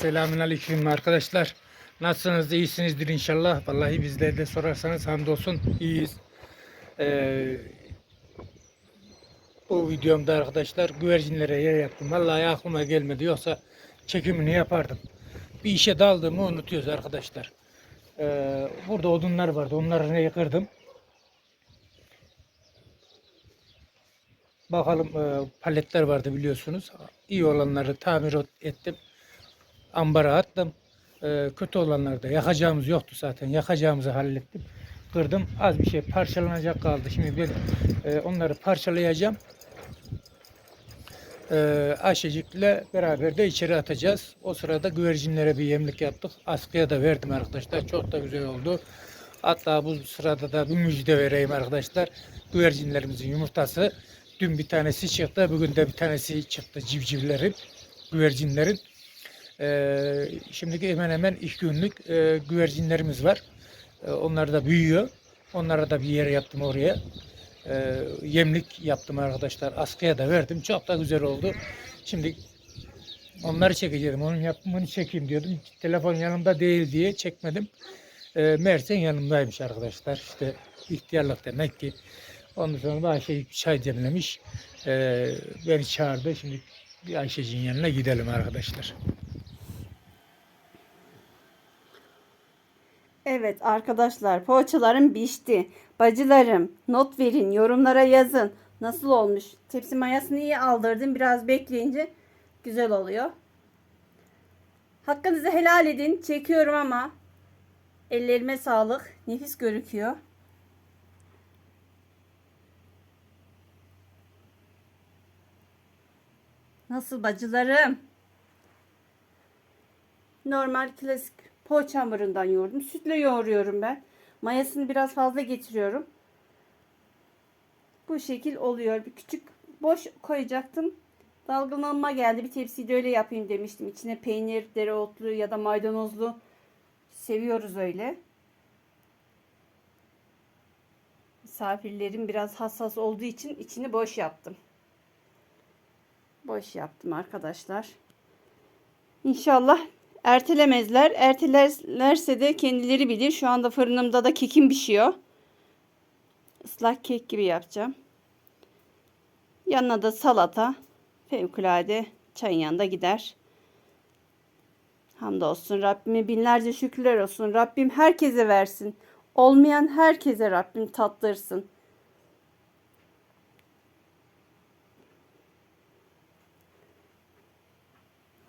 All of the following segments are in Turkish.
Selamünaleyküm arkadaşlar. Nasılsınız? İyisinizdir inşallah. Vallahi bizler de sorarsanız hamdolsun iyiyiz. Ee, bu videomda arkadaşlar güvercinlere yer yaptım. Vallahi aklıma gelmedi. Yoksa çekimini yapardım. Bir işe daldığımı unutuyoruz arkadaşlar. Ee, burada odunlar vardı. Onları ne kırdım. Bakalım e, paletler vardı biliyorsunuz. İyi olanları tamir ettim. Ambara attım. E, kötü olanları da yakacağımız yoktu zaten. Yakacağımızı hallettim. Kırdım. Az bir şey parçalanacak kaldı. Şimdi ben e, onları parçalayacağım. E, Ayşecik'le beraber de içeri atacağız. O sırada güvercinlere bir yemlik yaptık. Askıya da verdim arkadaşlar. Çok da güzel oldu. Hatta bu sırada da bir müjde vereyim arkadaşlar. Güvercinlerimizin yumurtası Dün bir tanesi çıktı, bugün de bir tanesi çıktı civcivlerin, güvercinlerin. Ee, şimdi hemen hemen iki günlük e, güvercinlerimiz var. E, onlar da büyüyor. Onlara da bir yer yaptım oraya. E, yemlik yaptım arkadaşlar. Askıya da verdim. Çok da güzel oldu. Şimdi onları çekeceğim. Onun yapımını çekeyim diyordum. Telefon yanımda değil diye çekmedim. E, Mersen yanımdaymış arkadaşlar. İşte ihtiyarlık demek ki. Ondan sonra da Ayşe çay demlemiş. Ee, beni çağırdı. Şimdi bir Ayşe'cin yanına gidelim arkadaşlar. Evet arkadaşlar poğaçalarım pişti. Bacılarım not verin yorumlara yazın. Nasıl olmuş? Tepsi mayasını iyi aldırdım. Biraz bekleyince güzel oluyor. Hakkınızı helal edin. Çekiyorum ama ellerime sağlık. Nefis gözüküyor. Nasıl bacılarım? Normal klasik poğaça hamurundan yoğurdum. Sütle yoğuruyorum ben. Mayasını biraz fazla getiriyorum. Bu şekil oluyor. Bir küçük boş koyacaktım. Dalgalanma geldi. Bir tepsiyi de öyle yapayım demiştim. İçine peynir, dereotlu ya da maydanozlu seviyoruz öyle. Misafirlerim biraz hassas olduğu için içini boş yaptım. Boş yaptım arkadaşlar. İnşallah ertelemezler. Ertelerlerse de kendileri bilir. Şu anda fırınımda da kekim pişiyor. Islak kek gibi yapacağım. Yanına da salata. Fevkalade çayın yanında gider. Hamdolsun Rabbime binlerce şükürler olsun. Rabbim herkese versin. Olmayan herkese Rabbim tattırsın.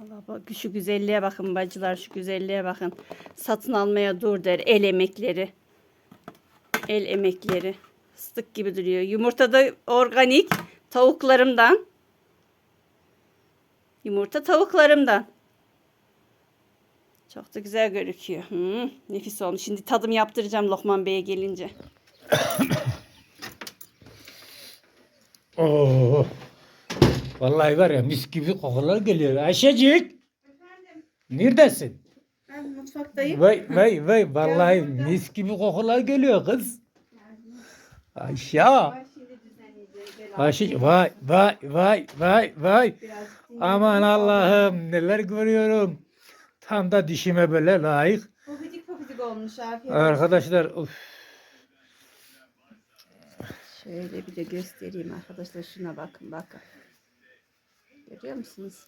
Allah bak şu güzelliğe bakın bacılar şu güzelliğe bakın. Satın almaya dur der el emekleri. El emekleri. Fıstık gibi duruyor. Yumurta da organik tavuklarımdan. Yumurta tavuklarımdan. Çok da güzel gözüküyor. Hmm, nefis olmuş. Şimdi tadım yaptıracağım Lokman Bey'e gelince. Vallahi var ya mis gibi kokular geliyor. Ayşecik. Neredesin? Ben mutfaktayım. Vay vay vay vallahi mis gibi kokular geliyor kız. Ayşe. Ayşe vay vay vay vay vay. Aman Allah'ım neler görüyorum. Tam da dişime böyle layık. Pofidik pofidik olmuş afiyet Arkadaşlar uf. Şöyle bir de göstereyim arkadaşlar. Şuna bakın bakın. Görüyor musunuz?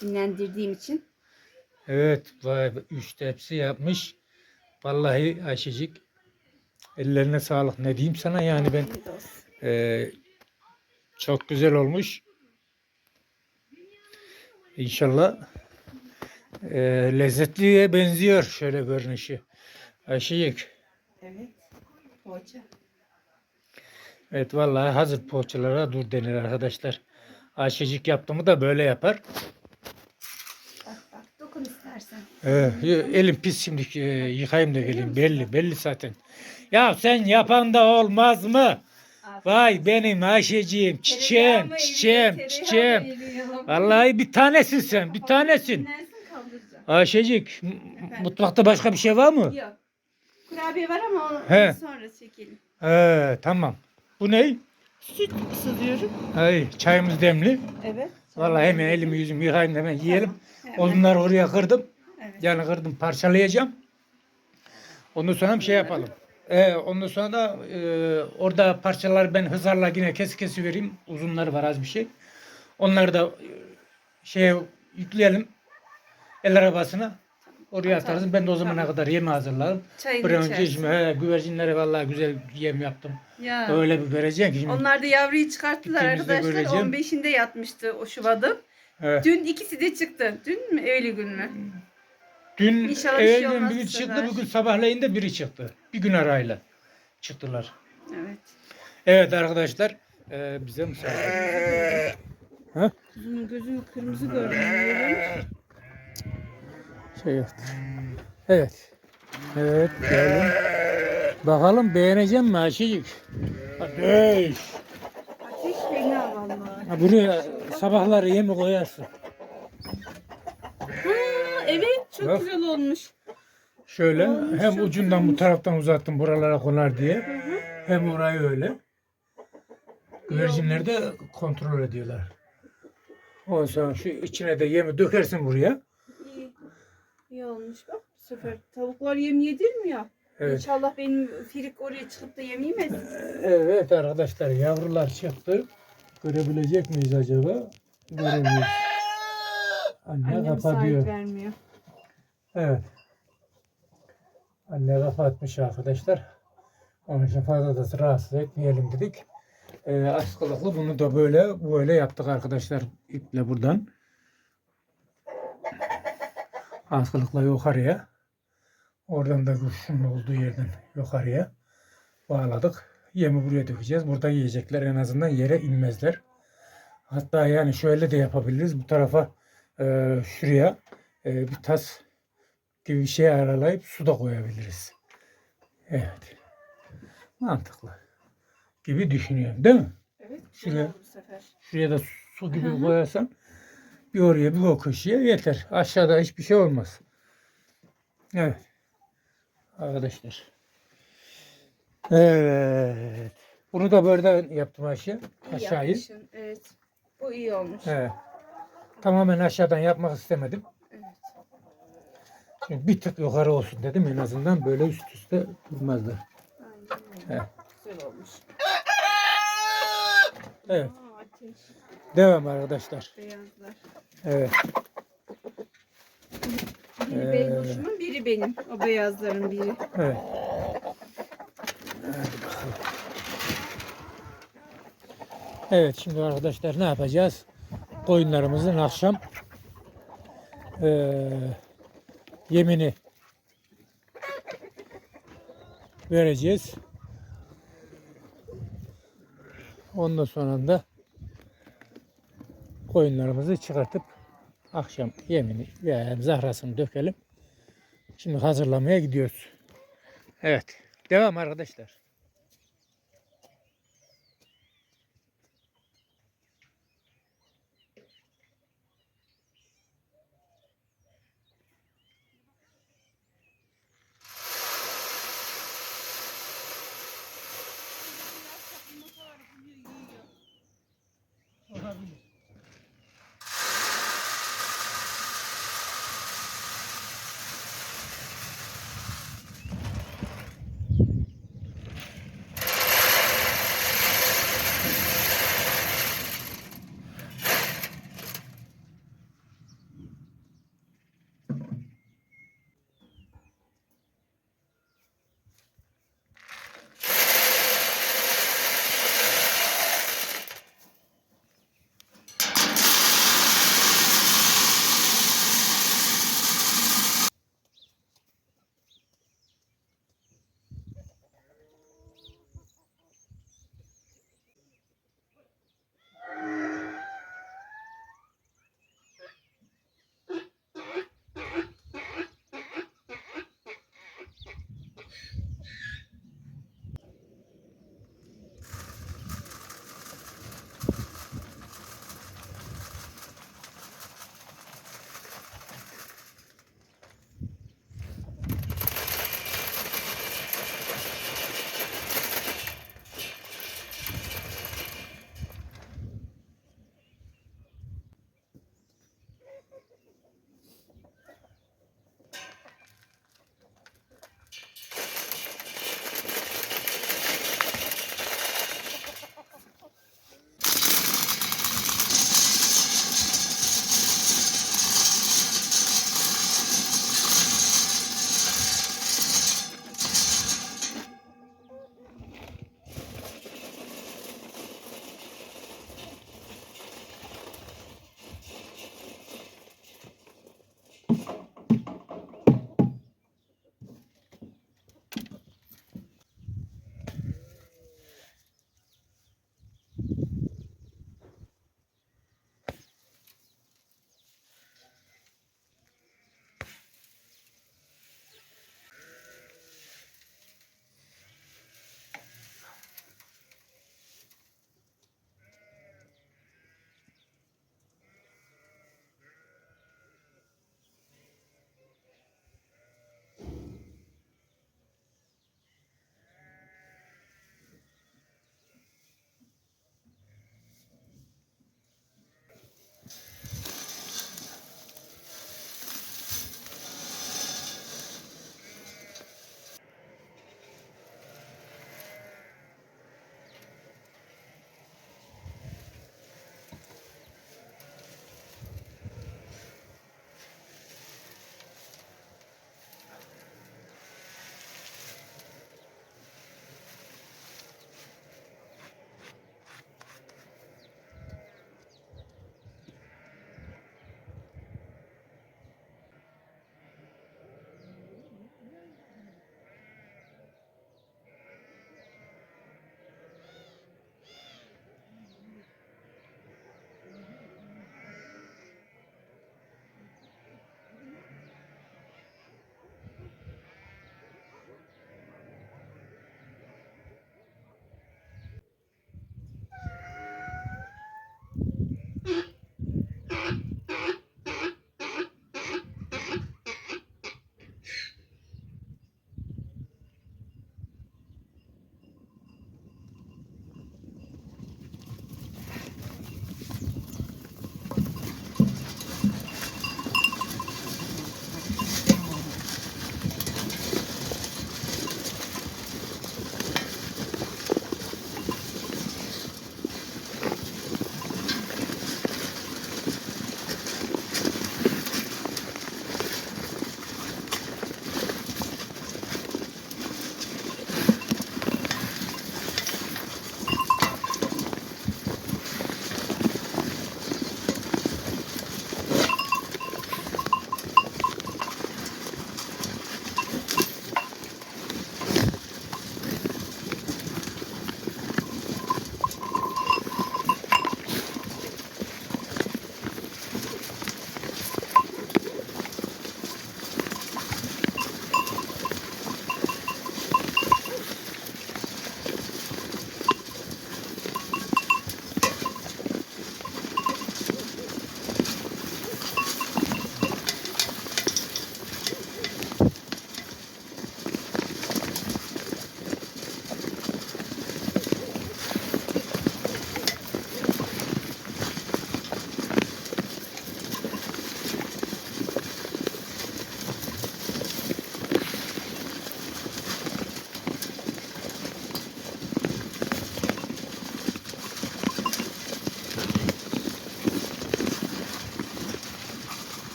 Dinlendirdiğim için. Evet vay üç tepsi yapmış. Vallahi Ayşecik ellerine sağlık. Ne diyeyim sana yani ben. Ee, çok güzel olmuş. İnşallah e, lezzetliye benziyor şöyle görünüşü. Ayşecik. Evet. Poğaça. Evet vallahi hazır poğaçalara dur denir arkadaşlar. Ayşecik yaptığımı da böyle yapar. Bak bak dokun istersen. Ee, elim pis şimdi e, yıkayayım da geleyim. Belli belli zaten. Ya sen yapan da olmaz mı? Vay benim Ayşeciğim, çiçeğim, çiçeğim, çiçeğim. Vallahi bir tanesin sen, bir tanesin. Ayşecik, mutfakta başka bir şey var mı? Yok. Kurabiye var ama onu He. sonra çekelim. Ee, tamam. Bu ne? Süt sızıyorum. Ay, çayımız demli. Evet. Vallahi hemen elimi yüzümü yıkayayım hemen yiyelim. Onları oraya kırdım. Evet. Yani kırdım parçalayacağım. Ondan sonra bir şey yapalım. Ee, ondan sonra da e, orada parçalar ben hızarla yine kes kesi vereyim. Uzunları var az bir şey. Onları da e, şeye yükleyelim. El arabasına. Oraya atarız. Ben de o zamana kadar yemi hazırlarım. Çayını Bir önce içersin. şimdi he, güvercinlere vallahi güzel yem yaptım. Ya. Öyle bir verecek ki şimdi. Onlar da yavruyu çıkarttılar arkadaşlar. göreceğim. 15'inde yatmıştı o Şubat'ın. Evet. Dün ikisi de çıktı. Dün mü? Öyle gün mü? Dün İnşallah bir şey biri çıktı, sefer. bugün sabahleyin de biri çıktı. Bir gün arayla çıktılar. Evet. Evet arkadaşlar, e, bize müsaade. Ha? Kuzunun gözünü kırmızı görünüyor. Şey yaptı. Evet. Evet, gelin. Bakalım beğeneceğim mi Ayşecik? Ateş. Ateş fena vallahi. Ha, buraya sabahları yemi koyarsın. Ha, evet çok Bak. güzel olmuş. Şöyle Olmuş, hem ucundan bu taraftan uzattım buralara konar diye. Hem orayı öyle. Güvercinleri de kontrol ediyorlar. Ondan sonra şu içine de yemi dökersin buraya. İyi. Olmuş bak. Bu sefer tavuklar yem yedirmiyor. Evet. İnşallah benim firik oraya çıkıp da yem yemesin. Evet arkadaşlar yavrular çıktı. Görebilecek miyiz acaba? Göremiyoruz. Anne Annem kapatıyor. vermiyor. Evet. Anne kapatmış arkadaşlar. Onun için fazla da rahatsız etmeyelim dedik. Ee, askılıklı bunu da böyle böyle yaptık arkadaşlar iple buradan. Askılıkla yukarıya. Oradan da kuşun olduğu yerden yukarıya bağladık. Yemi buraya dökeceğiz. Burada yiyecekler en azından yere inmezler. Hatta yani şöyle de yapabiliriz. Bu tarafa e, şuraya e, bir tas gibi bir şey aralayıp su da koyabiliriz. Evet. Mantıklı. Gibi düşünüyorum değil mi? Evet. Şuraya- bu sefer. Şuraya da su gibi koyarsan bir oraya bir o köşeye yeter. Aşağıda hiçbir şey olmaz. Evet. Arkadaşlar. Evet. Bunu da böyle yaptım aşağı. İyi Aşağıyı. yapmışsın, Evet. Bu iyi olmuş. Evet. Tamamen aşağıdan yapmak istemedim. Evet. Çünkü bir tık yukarı olsun dedim en azından böyle üst üste durmazlar. Aynen. Evet. Güzel olmuş. Evet. Aa, ateş. Devam arkadaşlar. Beyazlar. Evet. Biri Ee, benim hoşumun, biri benim. O beyazların biri. Evet. Evet şimdi arkadaşlar ne yapacağız? Koyunlarımızın akşam eee, yemini vereceğiz. Ondan sonra da koyunlarımızı çıkartıp akşam yemini veya zahrasını dökelim. Şimdi hazırlamaya gidiyoruz. Evet. Devam arkadaşlar.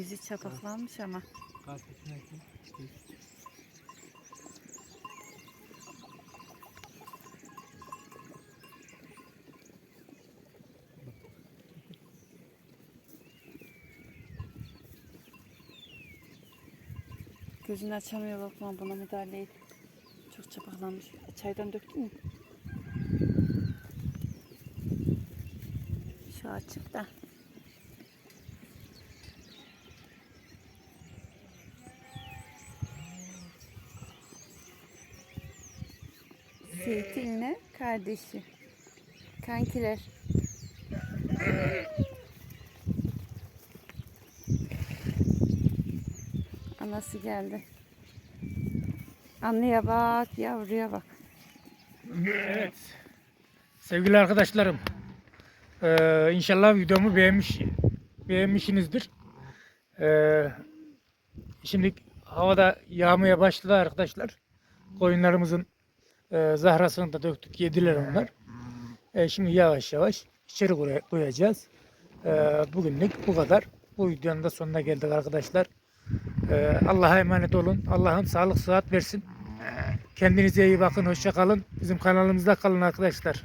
Gözü çapaklanmış ama. Karpuzun ekmek. İşte Gözünü açamıyor Lokman buna müdahale et. Çok çapaklanmış. Çaydan döktün mü? Şu açık da. Zeytinle kardeşi. Kankiler. Anası geldi. Anneye bak, yavruya bak. Evet. Sevgili arkadaşlarım. eee, inşallah videomu beğenmiş beğenmişsinizdir. Eee, şimdi havada yağmaya başladı arkadaşlar. Koyunlarımızın eee, zahrasını da döktük. Yediler onlar. E, şimdi yavaş yavaş içeri koy- koyacağız. Eee, bugünlük bu kadar. Bu videonun da sonuna geldik arkadaşlar. Eee, Allah'a emanet olun. Allah'ım sağlık sıhhat versin. Kendinize iyi bakın. Hoşça kalın. Bizim kanalımızda kalın arkadaşlar.